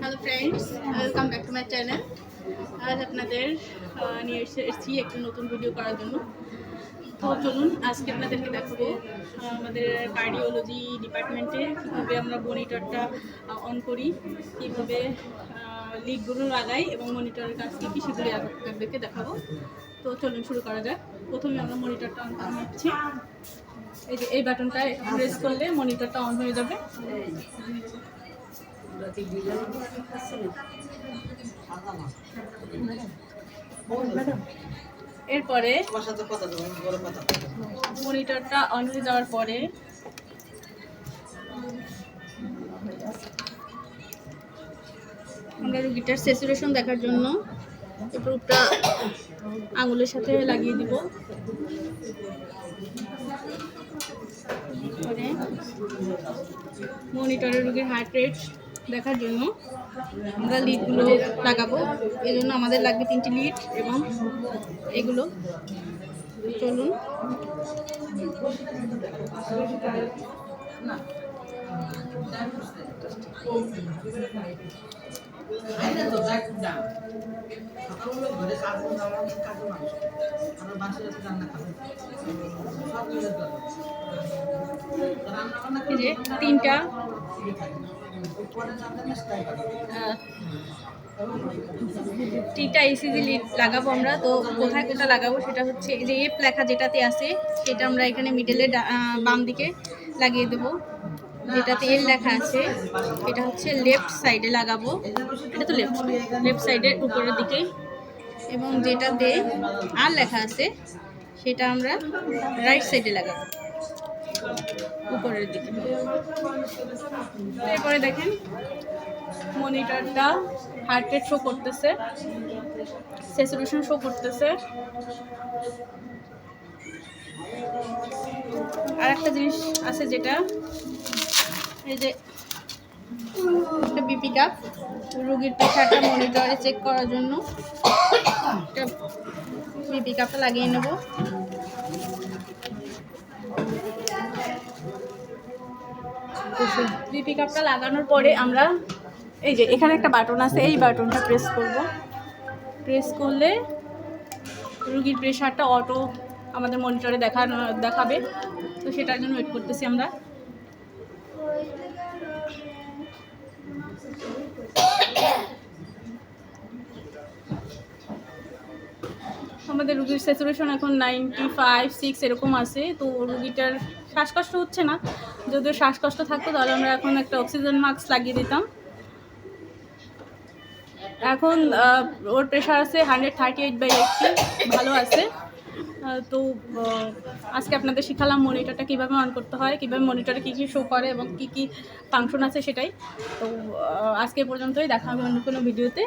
Hello friends welcome back to my channel আজ আপনাদের নিয়ে এসে এসেছি একটা নতুন ভিডিও করার জন্য। তো চলুন, আজকে আপনাদেরকে দেখাবো আমাদের কার্ডিওলজি ডিপার্টমেন্টে কীভাবে আমরা মনিটরটা অন করি, কীভাবে লিডগুলো লাগাই এবং মনিটরের কাজ কী কী সেগুলি আপনাদেরকে দেখাবো। তো চলুন শুরু করা যাক। প্রথমে আমরা মনিটরটা অন করে নিচ্ছি এই যে, এই বাটনটা প্রেস করলে মনিটরটা অন হয়ে যাবে। এরপরে মনিটরটা অন হয়ে যাওয়ার পরে আমরা রুগীটার স্যাচুরেশন দেখার জন্য প্রুফটা আঙুলের সাথে লাগিয়ে দিব। পরে মনিটরে রুগীর হার্ট রেট দেখার জন্য আমরা লিডগুলো লাগাবো। এই জন্য আমাদের লাগবে তিনটি লিড এবং এগুলো। চলুন। আইনা তো যাই না সকালবেলা ঘরে কাজ করতে আমার মানুষ আমার বাসায় এসে রান্না খাবে সব মিলে রান্না বান্না এই তিনটা। তিনটা এসিজি লিড লাগাবো আমরা। তো কোথায় কোথায় লাগাবো সেটা হচ্ছে এই যে এফ লেখা যেটাতে আছে সেটা আমরা এখানে মিডলে বাম দিকে লাগিয়ে দেবো। যেটাতে এল লেখা আছে। এটা হচ্ছে লেফট সাইডে লাগাবো। এটা তো লেফট লেফট সাইডের উপরের দিকে এবং যেটাতে আর লেখা আছে, সেটা আমরা রাইট সাইডে লাগাবো। উপরের দিকে। এরপরে দেখেন মনিটরটা হার্ট রেট শো করতেছে স্যাচুরেশন শো করতেছে। আর একটা জিনিস আছে যেটা এই যে একটা বিপি কাপ, রুগীর প্রেশারটা মনিটরে চেক করার জন্য একটা বিপি কাপটা লাগিয়ে নেব। বিপি কাপটা লাগানোর পরে আমরা এই যে এখানে একটা বাটন আছে, এই বাটনটা প্রেস করব। প্রেস করলে রুগীর প্রেশারটা অটো আমাদের মনিটরে দেখানো দেখাবে। তো সেটার জন্য ওয়েট করতেছি আমরা। আমাদের রুগীর স্যাচুরেশন এখন নাইনটি ফাইভ, সিক্স এরকম আছে, তো রুগীটার শ্বাসকষ্ট হচ্ছে না। যদিও শ্বাসকষ্ট থাকতো, তাহলে আমরা এখন একটা অক্সিজেন মাস্ক লাগিয়ে দিতাম। এখন ওর প্রেশার আছে hundred thirty eight by eighty, ভালো আছে। তো আজকে আপনাদের শিখালাম মনিটরটা কীভাবে অন করতে হয়, কীভাবে মনিটরে কী কী শো করে এবং কী কী ফাংশন আছে সেটাই। তো আজকে পর্যন্তই, দেখা হবে অন্য কোনো ভিডিওতে